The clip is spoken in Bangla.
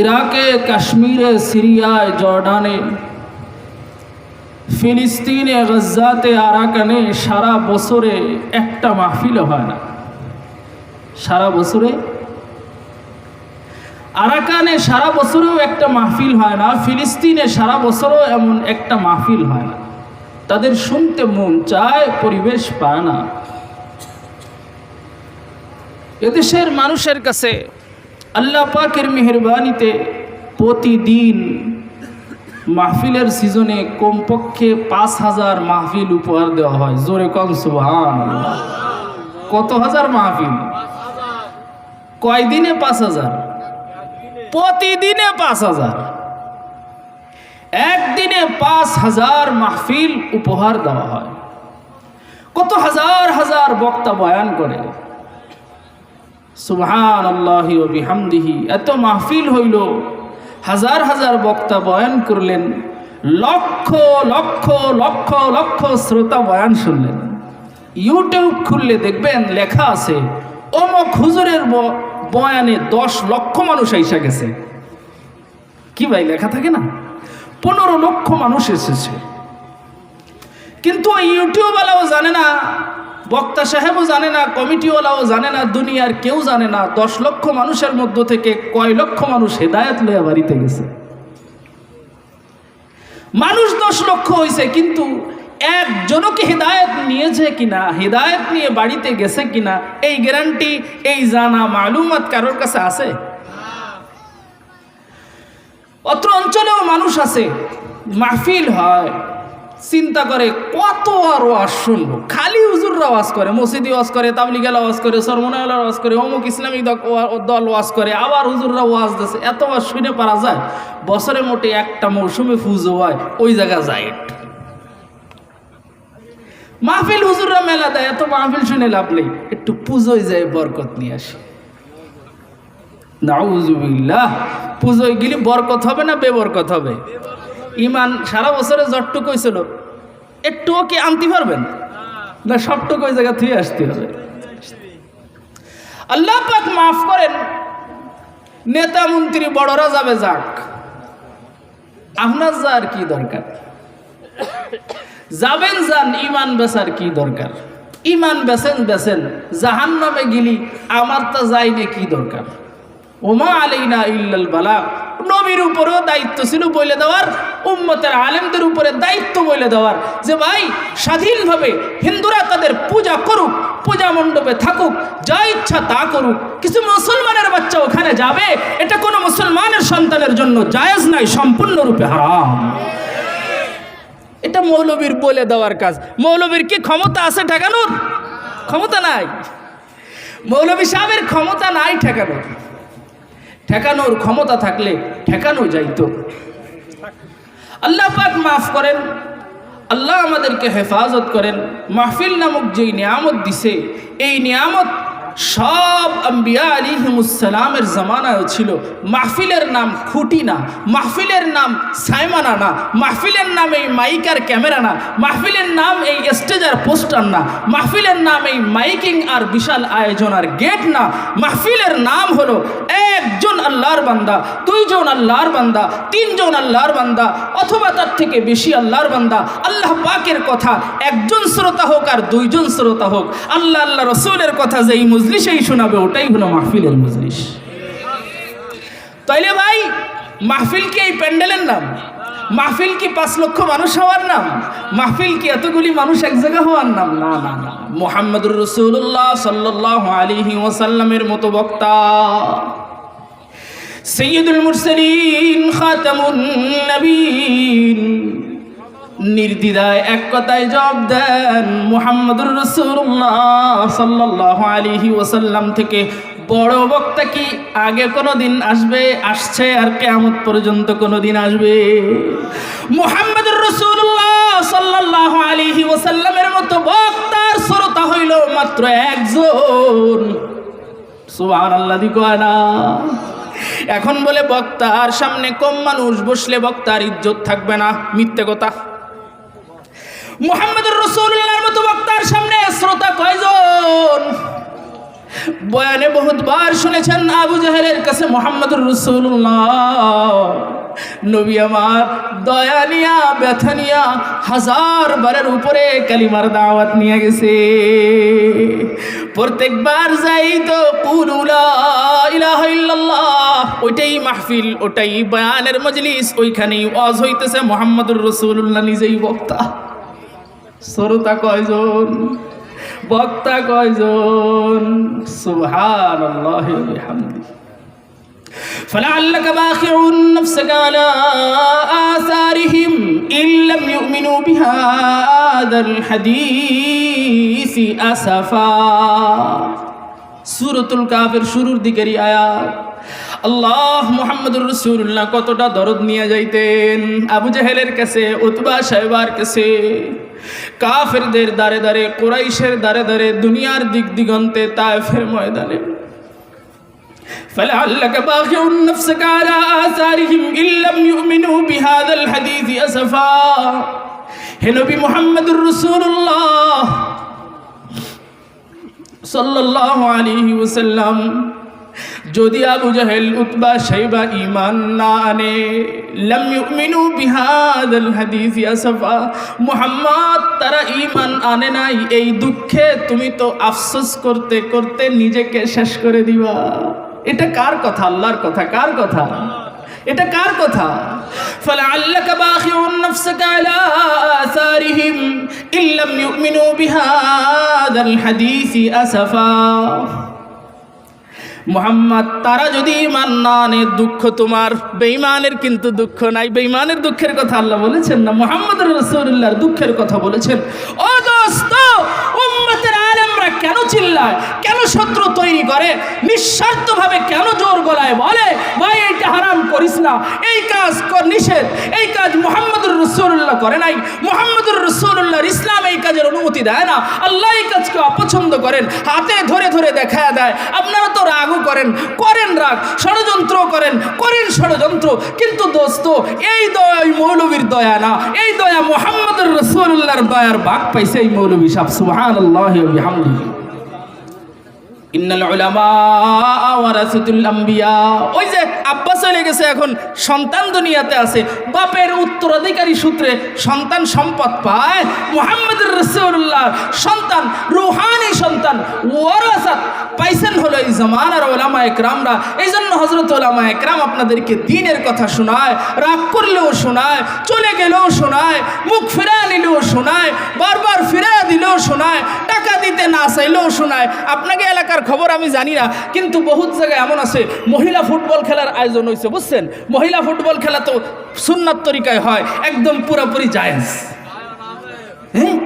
ইরাকে, কাশ্মীরে, সিরিয়ায়, জর্ডানে, ফিলিস্তিনে, গজ্জাতে, আরাকানে সারা বছরে একটা মাহফিল হয় না। সারা বছরে? আরাকানে সারা বছরেও একটা মাহফিল হয় না, ফিলিস্তিনে সারা বছরও এমন একটা মাহফিল হয় না। তাদের শুনতে মন চায়, পরিবেশ পায় না। এদেশের মানুষের কাছে আল্লাহ পাকের মেহরবানিতে প্রতিদিন মাহফিলের সিজনে কমপক্ষে পাঁচ হাজার মাহফিল উপহার দেওয়া হয়। জোরে কম সুহান কত হাজার মাহফিল? কয়দিনে পাঁচ হাজার? প্রতিদিনে পাঁচ হাজার। একদিনে পাঁচ হাজার মাহফিল উপহার দেওয়া হয়। কত হাজার হাজার বক্তা বয়ান করে। সুবহান আল্লাহি বিহামদিহি। এত মাহফিল হইল, হাজার হাজার বক্তা বয়ান করলেন, লক্ষ লক্ষ লক্ষ লক্ষ শ্রোতা বয়ান শুনলেন। ইউটিউব খুললে দেখবেন লেখা আছে, অমক হুজুরের বয়ানে দশ লক্ষ মানুষ আইসা গেছে। কি ভাই, লেখা থাকে না? পনেরো লক্ষ মানুষ এসেছে। কিন্তু ইউটিউবওয়ালাও জানে না বক্তা সাহেবও জানে না, কমিটিওয়ালাও জানে না, দুনিয়ার কেউ জানে না, দশ লক্ষ মানুষের মধ্য থেকে কয় লক্ষ মানুষ হেদায়ত লইয়া বাড়িতে গেছে। মানুষ দশ লক্ষ হয়েছে কিন্তু একজনকে হেদায়ত নিয়েছে কিনা, হেদায়ত নিয়ে বাড়িতে গেছে কিনা, এই গ্যারান্টি এই জানা মালুমাত কারোর কাছে আছে? অত্র অঞ্চলেও মানুষ আছে, মাহফিল হয় চিন্তা করে কত আর ওয়াজ শুনব? খালি হুজুররা ওয়াজ করে, মসজিদি ওয়াজ করে, তাবলিগালা ওয়াজ করে সরমনালা ওয়াজ করে, অমুক ইসলামিক দল ওয়াজ করে, আবার হুজুররা ওয়াজ দিছে। এত ওয়াজ শুনে পারা যায়? বছরে মোটে একটা মৌসুমে পুজো হয়, ওই জায়গা যায় মাহফিল হুজুররা মেলা দেয়, এত মাহফিল শুনে লাভ নেই। একটু পুজোয় যায় বরকত নিয়ে আসে। নাউজুবিল্লাহ, পুজোয় গেলে বরকত হবে না বেবরকত হবে? ইমান সারা বছরে যতটুকু হয়েছিল একটুও কি আনতে পারবেন? না, সবটুকু ওই জায়গা থেকে আসতে হবে। আল্লাহ পাক মাফ করেন, নেতা মন্ত্রী বড়রা যাবে যাক। আপনার যার কি দরকার? যাবেন যান, ইমান বেচার কি দরকার? ইমান বেছেন বেছেন জাহান নামে গিলি আমার তা যাইনে কি দরকার? ওমা আলাইনা ইল্লাল বালা। নবীর উপরেও দায়িত্ব ছিল বলে দেওয়ার, উম্মতের আলেমদের উপরে দায়িত্ব বলে দেওয়ার। যে ভাই, স্বাধীনভাবে হিন্দুরা তাদের পূজা করুক, পূজা মণ্ডপে থাকুক, যা ইচ্ছা তা করুক। কিছু মুসলমানের বাচ্চা ওখানে যাবে, এটা কোনো মুসলমানের সন্তানের জন্য জায়েজ নাই সম্পূর্ণরূপে হারাম। এটা মৌলবীর বলে দেওয়ার কাজ। মৌলবীর কি ক্ষমতা আছে ঠেকানোর? ক্ষমতা নাই। মৌলবী সাহেবের ক্ষমতা নাই ঠেকানোর। ঠেকানোর ক্ষমতা থাকলে ঠেকানো যাইত। আল্লাহ পাক মাফ করেন, আল্লাহ আমাদেরকে হেফাজত করেন। মাহফিল নামক যেই নিয়ামত দিছে, এই নিয়ামত সব আম্বিয়া আলিহিমুসালামের জামানায় ছিল। মাহফিলের নাম খুঁটি না মাহফিলের নাম সাইমানা না, মাহফিলের নাম এই মাইক আর ক্যামেরা না, মাহফিলের নাম এই স্টেজ আর পোস্টার না, মাহফিলের নাম এই মাইকিং আর বিশাল আয়োজন আর গেট না, মাহফিলের নাম হলো একজন আল্লাহর বান্দা, দুইজন আল্লাহর বান্দা, তিনজন আল্লাহর বান্দা, অথবা তার থেকে বেশি আল্লাহর বান্দা। আল্লাহ পাকের কথা একজন শ্রোতা হোক আর দুইজন শ্রোতা হোক। আল্লাহ আল্লাহ রসুলের কথা যেই মজলিসেই শোনাবে, ওটাই হলো মাহফিলের মজলিস। তাইলে ভাই, মাহফিল কি এই প্যান্ডেলের নাম? মাহফিল কি পাঁচ লক্ষ মানুষ হওয়ার নাম? মাহফিল কি এতগুলি মানুষ এক জায়গা হওয়ার নাম? না না না। মোহাম্মদুর রসুল্লাহ সাল্লাহ আলিহি ওসাল্লামের মতো বক্তা। সৈয়দুল মুরসালিন খাতামুন নবীন নির্দ্বিধায় এক কথায় জবাব দেন মুহাম্মদুর রসুল্লাহ সাল্লাহ আলিহি ওসাল্লাম থেকে, বড় বক্তা কি আগে কোনো দিন আসবে? আসছে আর কেমত পর্যন্ত কোনো দিন আসবে? মুহাম্মদুর রসুল্লাহ সাল্লাহ আলিহি ওসাল্লামের মতো বক্তার শ্রোতা হইল মাত্র একজন। সুবাহ আল্লাহ দি না? এখন বলে বক্তার সামনে কম মানুষ বসলে বক্তার ইজ্জত থাকবে না। মিথ্যে কথা। মোহাম্মদুর রসুল্লাহর মতো বক্তার সামনে শ্রোতা কয়জন? বয়ানে বহুতবার শুনেছেন আবু জাহেলের কাছে মোহাম্মদুর রসুল্লাহ নবী আমার, দয়া নিয়া, ব্যথা নিয়া হাজার বারের উপরে কালিমার দাওয়াত নিয়ে গেছে। প্রত্যেকবার যাই তো ওইটাই মাহফিল, ওটাই বয়ানের মজলিস, ওইখানেই অজ হইতেছে মোহাম্মদুর রসুল্লাহ নিজেই বক্তা। শ্রোতা কয়জন বক্তা কয়জন সুবহান আল্লাহ فلعلك باخع نفسك على آثارهم إن لم يؤمنوا بهذا الحديث أسفا সুরতুল কাফের শুরুর দিকেরই আয়াত আল্লাহ মোহাম্মদুর রসুল্লাহ কতটা দরদ নিয়ে যাইতেন আবু জাহেলের কাছে উতবা সাহেবার কাছে কাফেরদের দারে দারে কোরাইশের দারে দারে দুনিয়ার দিক দিগন্তে তায়েফের ময়দানে فلعلك باخع نفسك على آثارهم إن لم يؤمنوا بهذا الحديث أسفا হে নবী মোহাম্মদুর রসুল্লাহ সাল্লাল্লাহু আলাইহি ওয়াসাল্লাম যদি আবু জাহেল উতবা শাইবা ঈমান না আনে লাম ইউমিনু বিহাদাল হাদিস আসফা মুহাম্মদ তারা ঈমান আনে নাই এই দুঃখে তুমি তো আফসোস করতে করতে নিজেকে শেষ করে দিবা এটা কার কথা আল্লাহর কথা কার কথা এটা কার কথা فلعلك باخع نفسك على آثارهم إن لم يؤمنوا بهذا الحديث أسفا মোহাম্মদ, তারা যদি ইমান না আনে, দুঃখ তোমার। বেঈমানের কিন্তু দুঃখ নাই। বেইমানের দুঃখের কথা আল্লাহ বলেছেন না? মোহাম্মদ রসুল্লাহর দুঃখের কথা বলেছেন। ও দোস্ত উম্মতের আলেমরা কেন চিল্লায়, কেন শত্রু তৈরি করে? নিঃস্বার্থভাবে কেন জোর গলায় বলে, ভাই, এইটা হারাম করিস না। এই কাজ কর, নিষেধ। এই কাজ মোহাম্মদুর রসুল্লাহ করে নাই। মোহাম্মদুর রসুল্লাহর ইসলাম এই কাজের অনুমতি দেয় না। আল্লাহ এই কাজকে অপছন্দ করেন, হাতে ধরে ধরে দেখা দেয়। আপনারা তো রাগও করেন করেন রাগ, ষড়যন্ত্র করেন করেন ষড়যন্ত্র। কিন্তু দোস্ত, এই দয়া মৌলবীর দয়া না। এই দয়া মোহাম্মদুর রসুল্লাহর দয়ার ভাগ পাইছে এই মৌলবী সাহ সুবহান আল্লাহ ইন্নাল ওই যে চলে গেছে, এখন সন্তান দুনিয়াতে বাপের উত্তরাধিকারী সূত্রে সন্তান সম্পদ পায়। সন্তান, রুহানি সন্তান পাইছেন একরামরা। এই জন্য হজরত একরাম আপনাদেরকে দিনের কথা শোনায়, রাগ করলেও শোনায়, চলে গেলেও শোনায়, মুখ ফিরা নিলেও শোনায়, বারবার ফিরা দিলেও শোনায়। চাইলেও শোনায়। আপনাকে এলাকার খবর আমি জানি না, কিন্তু বহুত জায়গায় এমন আছে, মহিলা ফুটবল খেলার আয়োজন হয়েছে, বুঝছেন? মহিলা ফুটবল খেলা তো সুন্নার তরিকায় হয়, একদম পুরোপুরি জায়েজ। হ্যাঁ?